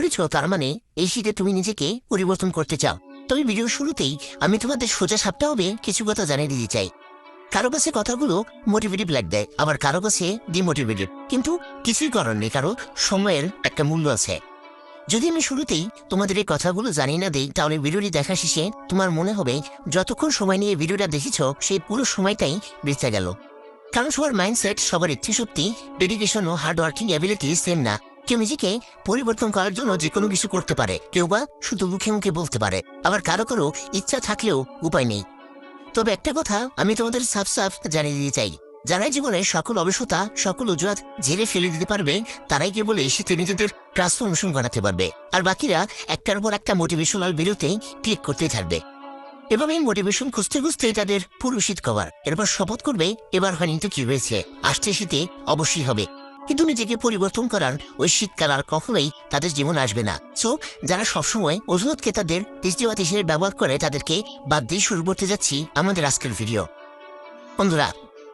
করেছ, তার মানে এই শীতে তুমি নিজেকে পরিবর্তন করতে চাও। তবে ভিডিও শুরুতেই আমি তোমাদের সোজা সাপটা হবে কিছু কথা জানিয়ে দিতে চাই। কারও কাছে কথাগুলো মোটিভেটিভ লাগবে আবার কারও কাছে ডিমোটিভেটেড কিন্তু কিছুই করার নেই, কারও সময়ের একটা মূল্য আছে। যদি আমি শুরুতেই তোমাদের এই কথাগুলো জানি না দিই, তাহলে ভিডিওটি দেখা শেষে তোমার মনে হবে, যতক্ষণ সময় নিয়ে ভিডিওটা দেখেছ, সেই পুরো সময়টাই বেঁচে গেল। কারণ সবার মাইন্ডসেট সবার ইচ্ছে শক্তি ডেডিকেশন ও হার্ড ওয়ার্কিং অ্যাবিলিটি সেম না। কেউ নিজেকে পরিবর্তন করার জন্য যে কোনো কিছু করতে পারে, কেউ বা শুধু মুখে মুখে বলতে পারে। আবার কারও কারও ইচ্ছা থাকলেও উপায় নেই। তবে একটা কথা আমি তোমাদের সাফ সাফ জানিয়ে দিতে চাই। যারাই জীবনে সকল অবশ্যতা সকল অজুহাত ঝেড়ে ফেলে দিতে পারবে, তারাই কেবল এই শীতে নিজেদের ট্রান্সফরমেশন করাতে পারবে। আর বাকিরা একটার পর একটা মোটিভেশনাল ভিডিওতে ক্লিক করতে থাকবে। এভাবে মোটিভেশন খুঁজতে খুঁজতে তাদের পুরো শীত কভার এরপর শপথ করবে, এবার হয়নি তো কি হয়েছে। আসছে শীতে অবশ্যই হবে। কিন্তু নিজেকে পরিবর্তন করার ওই শীতকাল আর কখনোই তাদের জীবন আসবে না। সো যারা সবসময় অজুহাতকে তাদের তৃতীয়বাদ হিসেবে ব্যবহার করে তাদেরকে বাদ দিয়ে শুরু করতে যাচ্ছি আমাদের আজকের ভিডিও বন্ধুরা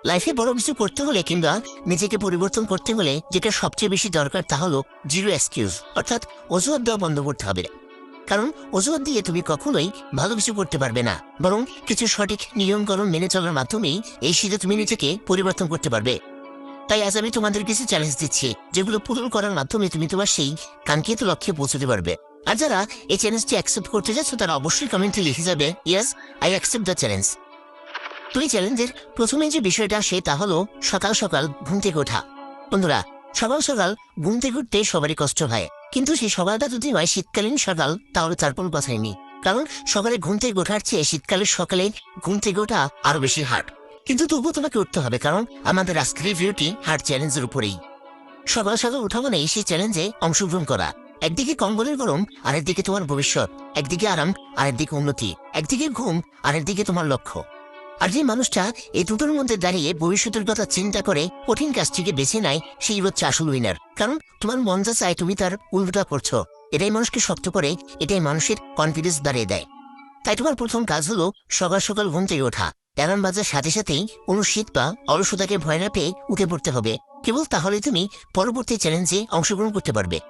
লাইফে বড় কিছু করতে হলে কিংবা নিজেকে পরিবর্তন করতে হলে যেটা সবচেয়ে বেশি দরকার তা হলো জিরো এক্সকিউজ অর্থাৎ অজুহাত দেওয়া বন্ধ করতে হবে। কারণ অজুহাত দিয়ে তুমি কখনোই ভালো কিছু করতে পারবে না, বরং কিছু সঠিক নিয়মকরণ মেনে চলার মাধ্যমেই এই শীতে তুমি নিজেকে পরিবর্তন করতে পারবে। তাই আজ আমি তোমাদের কিছু চ্যালেঞ্জ দিচ্ছি, যেগুলো পূরণ করার মাধ্যমে তুমি তোমার সেই কাঙ্ক্ষিত লক্ষ্যে পৌঁছতে পারবে। আর যারা এই চ্যালেঞ্জটি অ্যাকসেপ্ট করতে যাচ্ছ, তারা অবশ্যই কমেন্টে লিখে যাবে yes I accept the challenge তুই চ্যালেঞ্জের প্রথমে যে বিষয়টা সে তা হলো সকাল সকাল ঘুম থেকে ওঠা। বন্ধুরা, সকাল সকাল ঘুম থেকে উঠতে সবারই কষ্ট হয়। কিন্তু সেই সকালটা যদি হয়, শীতকালীন সকাল, তাহলে তার কোনো কথাই নেই। কারণ সকালে ঘুম থেকে ওঠার চেয়ে শীতকালের সকালে ঘুম থেকে ওঠা আরও বেশি হার্ড কিন্তু তবুও তোমাকে উঠতে হবে, কারণ আমাদের আজকের ভিডিওটি হার্ড চ্যালেঞ্জের উপরেই। সকাল সকাল উঠা মানে সেই চ্যালেঞ্জে অংশগ্রহণ করা। একদিকে কম্বলের গরম, আরেকদিকে তোমার ভবিষ্যৎ। একদিকে আরাম আর আরেকদিকে উন্নতি। একদিকে ঘুম, আরেকদিকে তোমার লক্ষ্য। আর যে মানুষটা এই দুটোর মধ্যে দাঁড়িয়ে ভবিষ্যতের কথা চিন্তা করে কঠিন কাজটিকে বেছে নেয়, সেই হচ্ছে আসল উইনার কারণ তোমার মন যা চায় তুমি তার উল্টোটা করছ। এটাই মানুষকে শক্ত করে, এটাই মানুষের কনফিডেন্স দাঁড়িয়ে দেয়। তাই তোমার প্রথম কাজ হলো সকাল সকাল ঘুম থেকে ওঠা। অ্যালার্ম বাজার সাথে সাথেই কোনো শীত বা অলসতাকে ভয় না পেয়ে উঠে পড়তে হবে। কেবল তাহলে তুমি পরবর্তী চ্যালেঞ্জে অংশগ্রহণ করতে পারবে।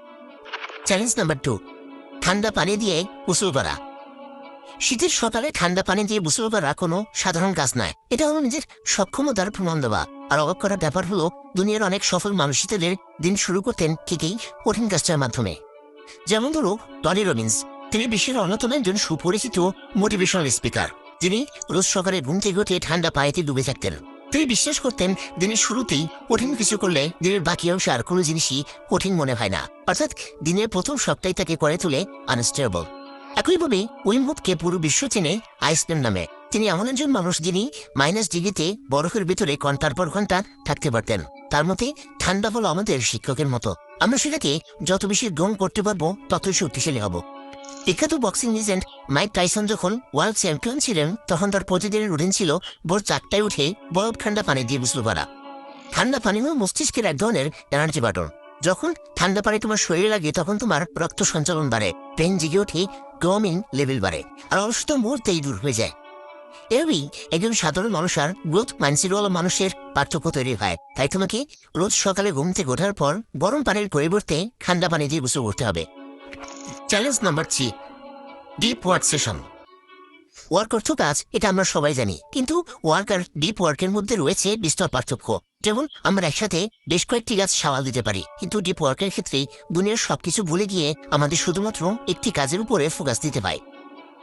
চ্যালেঞ্জ নাম্বার টু ঠান্ডা পানি দিয়ে গোসল করা। শীতের সকালে ঠান্ডা পানি দিয়ে গোসল করা কোনো সাধারণ কাজ নয়। এটা হলো নিজের সক্ষমতার প্রমাণ দেওয়া। আর অবাক করার ব্যাপার হলো, দুনিয়ার অনেক সফল মানুষদের দিন শুরু করতেন ঠিকই কঠিন কাজটার মাধ্যমে। যেমন ধরো, টনি রবিন্স। তিনি বিশ্বের অন্যতম একজন সুপরিচিত মোটিভেশনাল স্পিকার। যিনি রোজ সকালে ঘুম থেকে উঠে ঠান্ডা পায়েতে ডুবে থাকতেন। তিনি বিশ্বাস করতেন, দিনের শুরুতেই কঠিন কিছু করলে দিনের বাকি অংশ আর কোনো জিনিসই কঠিন মনে হয় না। অর্থাৎ দিনের প্রথম সপ্তাহে তাকে করে তুলে আনস্টেবল একইভাবে উইমহুপকে পুরো বিশ্ব চেনে আইসল্যান্ড নামে। তিনি এমন একজন মানুষ যিনি মাইনাস ডিগ্রিতে বরফের ভিতরে ঘণ্টার পর ঘণ্টা থাকতে পারতেন। তার মতে, ঠান্ডা হলো আমাদের শিক্ষকের মতো। আমরা সেটাকে যত বেশি গ্রহণ করতে পারব, ততই শক্তিশালী হব। বিখ্যাত বক্সিং লিজেন্ড মাইক টাইসন যখন ওয়ার্ল্ড চ্যাম্পিয়ন ছিলেন, তখন তার প্রতিদিনের রুটিন ছিল ভোর চারটায় উঠে বরফ ঠান্ডা পানি দিয়ে গোসল করা। ঠান্ডা পানি হল মস্তিষ্কের এক ধরনের এনার্জি বাটন যখন ঠান্ডা পানি তোমার শরীরে লাগে, তখন তোমার রক্ত সঞ্চালন বাড়ে ব্রেন জেগে ওঠে গ্রোমিং লেভেল বাড়ে, আর অলসতা মুহূর্তেই দূর হয়ে যায়। এভাবেই একজন সাধারণ মানুষ আর গ্রোথ মাইন্ডসেটওয়ালা মানুষের পার্থক্য তৈরি হয়। তাই তোমাকে রোজ সকালে ঘুম থেকে ওঠার পর গরম পানির পরিবর্তে ঠান্ডা পানি দিয়ে গোসল করতে হবে। Challenge number three deep work session work অর্থ কাজ, এটা আমরা সবাই জানি। কিন্তু ওয়ার্ক আর ডিপ ওয়ার্কের মধ্যে রয়েছে বিস্তর পার্থক্য। যেমন, আমরা একসাথে বেশ কয়েকটি গাছ সাওয়াল দিতে পারি। কিন্তু ডিপ ওয়ার্কের ক্ষেত্রে দুনিয়ার সবকিছু ভুলে গিয়ে আমাদের শুধুমাত্র একটি কাজের উপরে ফোকাস দিতে হয়।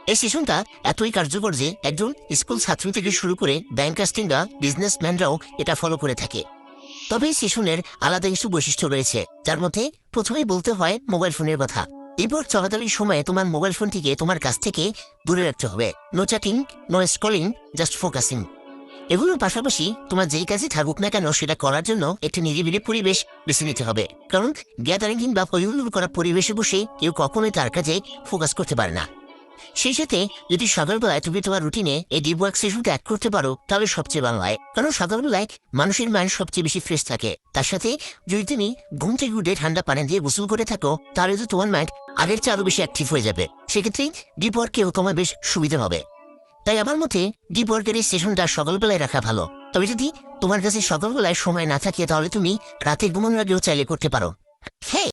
এই সেশনটা এতই কার্যকর যে একজন স্কুল ছাত্র থেকে শুরু করে ব্যাংক কাস্টিংরা বিজনেসম্যানরাও এটা ফলো করে থাকে। তবে এই সেশনের আলাদা কিছু বৈশিষ্ট্য রয়েছে, যার মধ্যে প্রথমেই বলতে হয় মোবাইল ফোনের কথা। এরপর চলাচলের সময় তোমার মোবাইল ফোনটিকে তোমার কাছ থেকে দূরে রাখতে হবে। No chatting no scrolling just focusing এগুলোর পাশাপাশি তোমার যেই কাজে থাকুক না কেন, সেটা করার জন্য একটি নিরিবিলি পরিবেশ বেছে নিতে হবে। কারণ গ্যাদারিং কিংবা করা পরিবেশে বসে কেউ কখনোই তার কাজে ফোকাস করতে পারে না। সেই সাথে যদি সকালবেলায় তুমি তোমার রুটিনে এই ডিপ ওয়ার্ক সেশনটা অ্যাড করতে পারো, তাহলে সবচেয়ে ভালো হয়। কারণ সকালবেলায় মানুষের মাইন্ড সবচেয়ে বেশি ফ্রেশ থাকে। তার সাথে যদি তুমি ঘুম থেকে উঠে ঠান্ডা পানি দিয়ে গোসল করে থাকো, তাহলে তো তোমার মাইন্ড আগের চেয়ে আরও বেশি অ্যাক্টিভ হয়ে যাবে। সেক্ষেত্রে ডিপ ওয়ার্কেও তোমার বেশ সুবিধা হবে। তাই আমার মতে ডিপ ওয়ার্কের এই সেশনটা সকালবেলায় রাখা ভালো। তবে যদি তোমার কাছে সকালবেলায় সময় না থাকে, তাহলে তুমি রাতে ঘুমানোর আগেও চাইলে করতে পারো। হ্যাঁ